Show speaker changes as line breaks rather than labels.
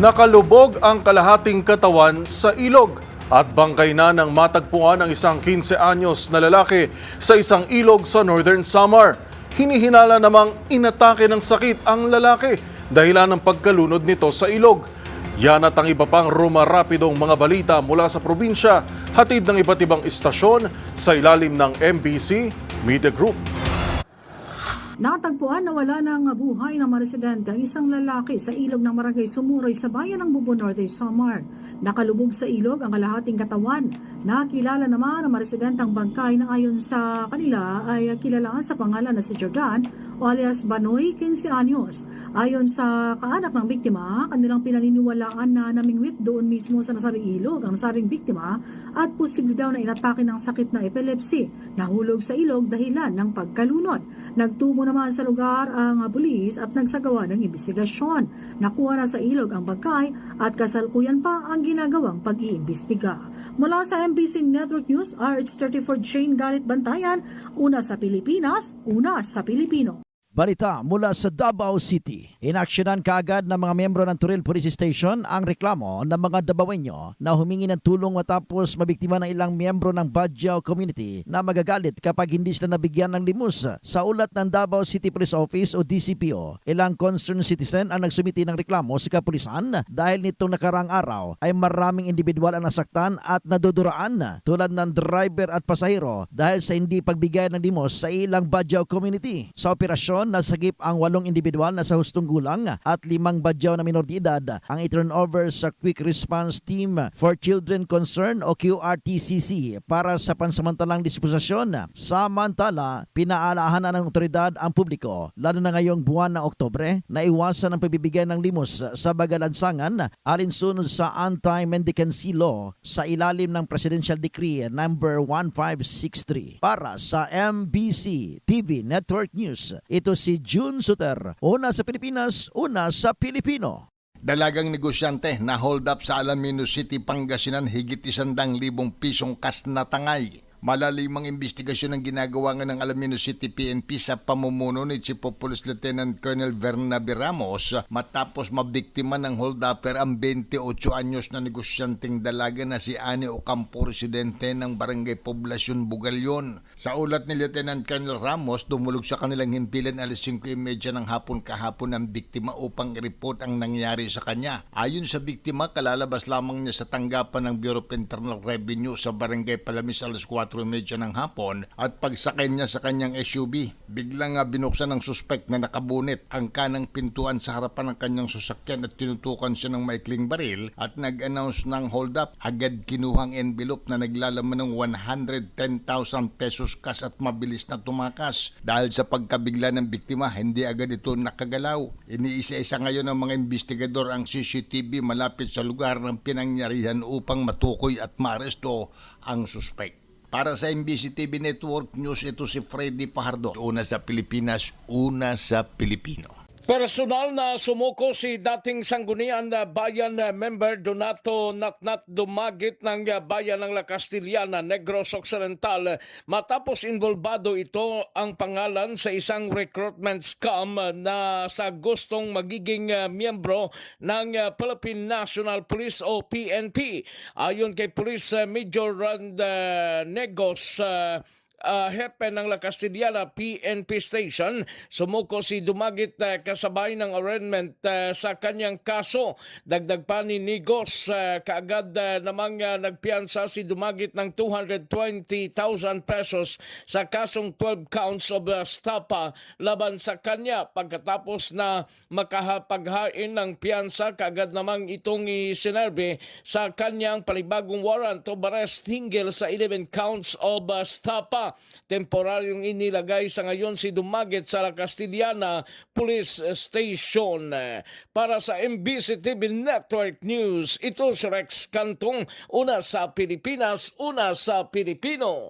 Nakalubog ang kalahating katawan sa ilog at bangkay na ng matagpuan ang isang 15 anyos na lalaki sa isang ilog sa Northern Samar. Hinihinala namang inatake ng sakit ang lalaki dahilan ng pagkalunod nito sa ilog. Yan at ang iba pang rumarapidong mga balita mula sa probinsya, hatid ng iba't ibang istasyon sa ilalim ng MBC Media Group.
Natagpuan na wala ng buhay ng mga residente ang isang lalaki sa ilog ng Maragay Sumuroy sa bayan ng Bubo Northern Samar. Nakalubog sa ilog ang kalahating katawan. Nakilala naman ang mga residentang bangkay na ayon sa kanila ay kilala sa pangalan na si Jordan o alias Banoy 15 anyos. Ayon sa kaanak ng biktima, kanilang pinaniniwalaan na namingwit doon mismo sa nasabing ilog ang nasabing biktima at posible daw na inatake ng sakit na epilepsy. Nahulog sa ilog dahilan ng pagkalunod. Nagtungo naman sa lugar ang pulis at nagsagawa ng investigasyon. Nakuha na sa ilog ang bangkay at kasalukuyan pa ang ginagawang pag-iimbestiga. Mula sa MBC Network News, RH34 Jane Galit Bantayan, una sa Pilipinas, una sa Pilipino.
Balita mula sa Davao City. Inaksyonan kaagad ng mga membro ng Turil Police Station ang reklamo ng mga Dabawenyo na humingi ng tulong matapos mabiktima ng ilang membro ng Badyao community na magagalit kapag hindi sila nabigyan ng limus. Sa ulat ng Davao City Police Office o DCPO, ilang concerned citizen ang nagsumiti ng reklamo sa kapulisan dahil nitong nakarang araw ay maraming individual ang nasaktan at naduduraan tulad ng driver at pasahero dahil sa hindi pagbigay ng limos sa ilang Badyao community. Sa operasyon, nasagip ang walong individual na sa hustong gulang at limang badyaw na minor de edad ang i-turn over sa Quick Response Team for Children Concern o QRTCC para sa pansamantalang disposisyon. Samantala, pinaalahan na ng otoridad ang publiko, lalo na ngayong buwan ng Oktobre, na iwasan ang pagbibigay ng limos sa bagalansangan alinsunod sa Anti-Mendicancy Law sa ilalim ng Presidential Decree number 1563. Para sa MBC TV Network News, ito si June Suter. Una sa Pilipinas, una sa Pilipino.
Dalagang negosyante na hold up sa Alamino City, Pangasinan higit isandang libong pisong kas na tangay. Malalimang investigasyon ang ginagawa nga ng Alamino City PNP sa pamumuno ni Chief of Police Lieutenant Colonel Bernabe Ramos matapos mabiktima ng hold-upper ang 28 anyos na negosyanteng dalaga na si Ani Ocampo, residente ng Barangay Poblasyon, Bugalyon. Sa ulat ni Lieutenant Colonel Ramos, dumulog sa kanilang himpilan alas 5.30 ng hapon kahapon ang biktima upang i-report ang nangyari sa kanya. Ayon sa biktima, kalalabas lamang niya sa tanggapan ng Bureau of Internal Revenue sa Barangay Palamis alas 4.30 ng hapon at pagsakay niya sa kanyang SUV, biglang nga binuksan ng suspect na nakabunit ang kanang pintuan sa harapan ng kanyang sasakyan at tinutukan siya ng maikling baril at nag-announce ng hold up. Agad kinuhang envelope na naglalaman ng 110,000 pesos cash at mabilis na tumakas. Dahil sa pagkabigla ng biktima, hindi agad ito nakagalaw. Iniisa-isa ngayon ng mga investigador ang CCTV malapit sa lugar ng pinangyarihan upang matukoy at maaresto ang suspect. Para sa MBC TV Network News, ito si Freddy Pajardo. Una sa Pilipinas, una sa Pilipino.
Personal na sumuko si dating sanggunian na bayan member Donato Natnat Dumagit ng bayan ng La Castillana, Negros Occidental matapos involvado ito ang pangalan sa isang recruitment scam na sa gustong magiging uh, miyembro ng uh, Philippine National Police o PNP. Ayon kay Police uh, Major Rand Negos uh, uh, hepe ng La Castillana PNP Station, sumuko si Dumagit uh, kasabay ng arraignment uh, sa kanyang kaso. Dagdag pa ni Nigos, uh, kaagad uh, namang uh, nagpiansa si Dumagit ng 220,000 pesos sa kasong 12 counts of uh, stapa laban sa kanya pagkatapos na makahapaghain ng piansa kaagad namang itong isinerbe sa kanyang palibagong warrant of arrest hinggil sa 11 counts of uh, stapa temporaryong inilagay sa ngayon si Dumaget sa La Castillana Police Station. Para sa MBC TV Network News, ito si Rex Cantong, una sa Pilipinas, una sa Pilipino.